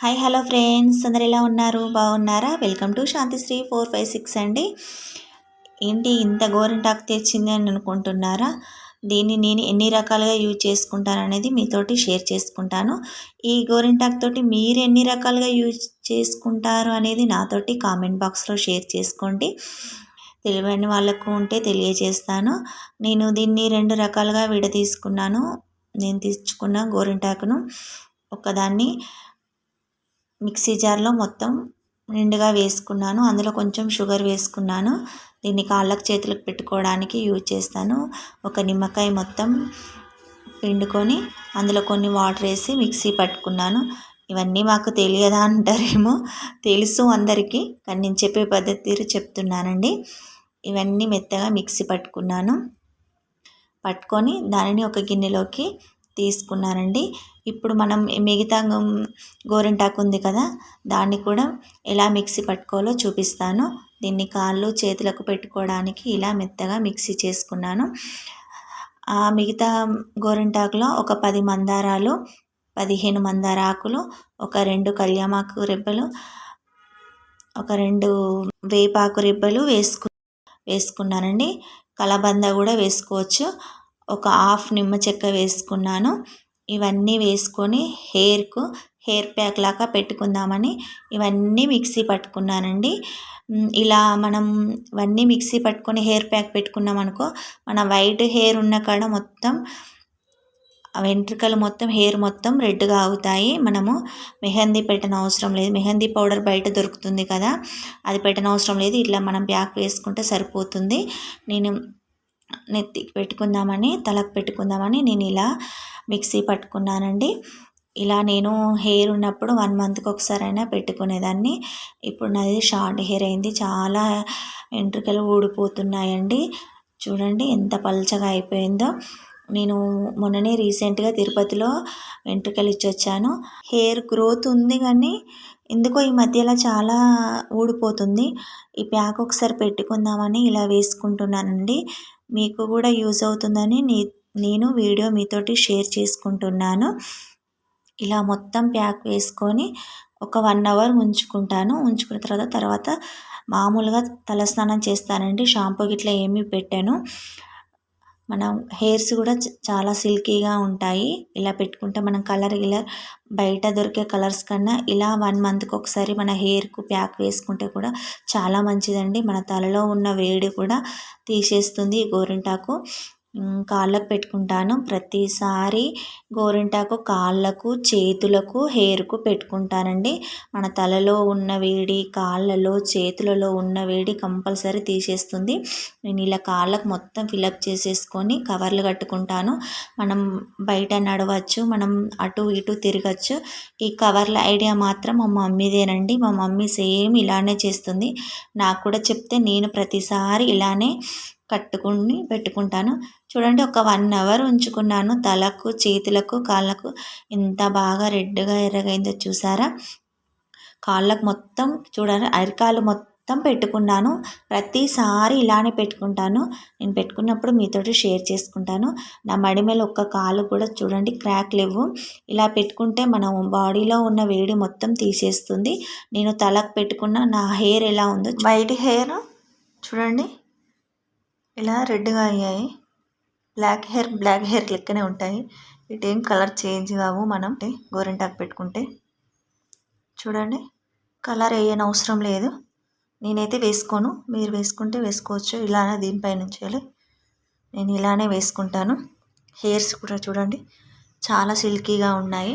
Hi hello friends. అందరు ఎలా ఉన్నారు? బాగున్నారా? Welcome to Shantisri four five six అండి. ఏంటి ఇంత గోరింటాకు తెచ్చింది అని అనుకుంటున్నారా? దీన్ని నేను ఎన్ని రకాలుగా యూజ్ చేసుకుంటాను అనేది మీతోటి షేర్ చేసుకుంటాను. ఈ గోరింటాకు తోటి మీరు ఎన్ని రకాలుగా యూజ్ చేసుకుంటారు అనేది నాతోటి కామెంట్ బాక్స్లో షేర్ చేసుకోండి. తెలియని వాళ్ళకు ఉంటే తెలియజేస్తాను. నేను దీన్ని రెండు రకాలుగా విడదీసుకున్నాను. నేను తీసుకున్న గోరింటాకును ఒకదాన్ని మిక్సీ జార్లో మొత్తం నిండుగా వేసుకున్నాను. అందులో కొంచెం షుగర్ వేసుకున్నాను. దీన్ని కాళ్ళకు చేతులకు పెట్టుకోవడానికి యూజ్ చేస్తాను. ఒక నిమ్మకాయ మొత్తం పిండుకొని అందులో కొన్ని వాటర్ వేసి మిక్సీ పట్టుకున్నాను. ఇవన్నీ మాకు తెలియదా అంటారేమో? తెలుసు అందరికీ కానీ నేను చెప్పే పద్ధతి చెప్తున్నానండి. ఇవన్నీ మెత్తగా మిక్సీ పట్టుకున్నాను. పట్టుకొని దానిని ఒక గిన్నెలోకి తీసుకున్నానండి ఇప్పుడు మనం మిగతా గోరింటాకు ఉంది కదా దాన్ని కూడా ఎలా మిక్సీ పట్టుకోవాలో చూపిస్తాను. దీన్ని కాళ్ళు చేతులకు పెట్టుకోవడానికి ఇలా మెత్తగా మిక్సీ చేసుకున్నాను. ఆ మిగతా గోరింటాకులో ఒక పది మందారాలు పదిహేను మందార ఆకులు ఒక రెండు కళ్యామాకు రెబ్బలు ఒక రెండు వేపాకు రెబ్బలు వేసుకు వేసుకున్నానండి. కలబంద కూడా వేసుకోవచ్చు. ఒక హాఫ్ నిమ్మ చెక్క వేసుకున్నాను. ఇవన్నీ వేసుకొని హెయిర్కు హెయిర్ ప్యాక్ లాగా పెట్టుకుందామని ఇవన్నీ మిక్సీ పట్టుకున్నానండి. ఇలా మనం ఇవన్నీ మిక్సీ పట్టుకొని హెయిర్ ప్యాక్ పెట్టుకున్నాం అనుకో మన వైట్ హెయిర్ ఉన్న కాడ మొత్తం వెంట్రుకలు మొత్తం హెయిర్ మొత్తం రెడ్గా అవుతాయి. మనము మెహందీ పెట్టిన అవసరం లేదు. మెహందీ పౌడర్ బయట దొరుకుతుంది కదా అది పెట్టిన అవసరం లేదు. ఇట్లా మనం ప్యాక్ వేసుకుంటే సరిపోతుంది. నేను నెత్తికి పెట్టుకుందామని తలకు పెట్టుకుందామని నేను ఇలా మిక్సీ పట్టుకున్నానండి. ఇలా నేను హెయిర్ ఉన్నప్పుడు వన్ మంత్కి ఒకసారైనా పెట్టుకునేదాన్ని. ఇప్పుడు నాది షార్ట్ హెయిర్ అయింది. చాలా వెంట్రుకలు ఊడిపోతున్నాయండి. చూడండి ఎంత పల్చగా అయిపోయిందో. నేను మొన్ననే రీసెంట్గా తిరుపతిలో వెంట్రుకలు ఇచ్చొచ్చాను. హెయిర్ గ్రోత్ ఉంది కానీ ఎందుకో ఈ మధ్యలో చాలా ఊడిపోతుంది. ఈ ప్యాక్ ఒకసారి పెట్టుకుందామని ఇలా వేసుకుంటున్నానండి. మీకు కూడా యూజ్ అవుతుందని నేను వీడియో మీతోటి షేర్ చేసుకుంటున్నాను. ఇలా మొత్తం ప్యాక్ వేసుకొని ఒక వన్ అవర్ ఉంచుకుంటాను. ఉంచుకున్న తర్వాత తర్వాత మామూలుగా తలస్నానం చేస్తానండి. షాంపూ గిట్లా ఏమీ పెట్టాను. మనం హెయిర్స్ కూడా చాలా సిల్కీగా ఉంటాయి. ఇలా పెట్టుకుంటే మనం కలర్ గిలర్ బయట దొరికే కలర్స్ కన్నా ఇలా వన్ మంత్కి ఒకసారి మన హెయిర్కు ప్యాక్ వేసుకుంటే కూడా చాలా మంచిదండి. మన తలలో ఉన్న వేడి కూడా తీసేస్తుంది గోరింటాకు. కాళ్ళకు పెట్టుకుంటాను. ప్రతిసారి గోరింటాకు కాళ్ళకు చేతులకు హెయిర్కు పెట్టుకుంటానండి. మన తలలో ఉన్న వేడి కాళ్ళలో చేతులలో ఉన్న వేడి కంపల్సరీ తీసేస్తుంది. నేను ఇలా కాళ్ళకు మొత్తం ఫిలప్ చేసేసుకొని కవర్లు కట్టుకుంటాను. మనం బయట నడవచ్చు మనం అటు ఇటు తిరగచ్చు. ఈ కవర్ల ఐడియా మాత్రం మా మమ్మీదేనండి. మా మమ్మీ సేమ్ ఇలానే చేస్తుంది. నాకు కూడా చెప్తే నేను ప్రతిసారి ఇలానే కట్టుకుని పెట్టుకుంటాను. చూడండి ఒక వన్ అవర్ ఉంచుకున్నాను. తలకు చేతులకు కాళ్ళకు. ఎంత బాగా రెడ్గా ఎర్రగైందో చూసారా? కాళ్ళకు మొత్తం చూడండి అరికాలు మొత్తం పెట్టుకున్నాను. ప్రతిసారి ఇలానే పెట్టుకుంటాను. నేను పెట్టుకున్నప్పుడు మీతోటి షేర్ చేసుకుంటాను. నా మడి మీద ఒక్క కాలు కూడా చూడండి క్రాక్ లేవు. ఇలా పెట్టుకుంటే మనం బాడీలో ఉన్న వేడి మొత్తం తీసేస్తుంది. నేను తలకు పెట్టుకున్న నా హెయిర్ ఎలా ఉందో వైట్ హెయిర్ చూడండి. ఇలా రెడ్గా అయ్యాయి. బ్లాక్ హెయిర్ బ్లాక్ హెయిర్ లెక్కనే ఉంటాయి. ఇటేం కలర్ చేంజ్ కావు మనం. గోరింటాకు పెట్టుకుంటే. చూడండి. కలర్ వేయని అవసరం లేదు. నేనైతే వేసుకోను. మీరు వేసుకుంటే వేసుకోవచ్చు. ఇలానే దీనిపై నుంచి నేను ఇలానే వేసుకుంటాను. హెయిర్స్ కూడా చూడండి. చాలా సిల్కీగా ఉన్నాయి.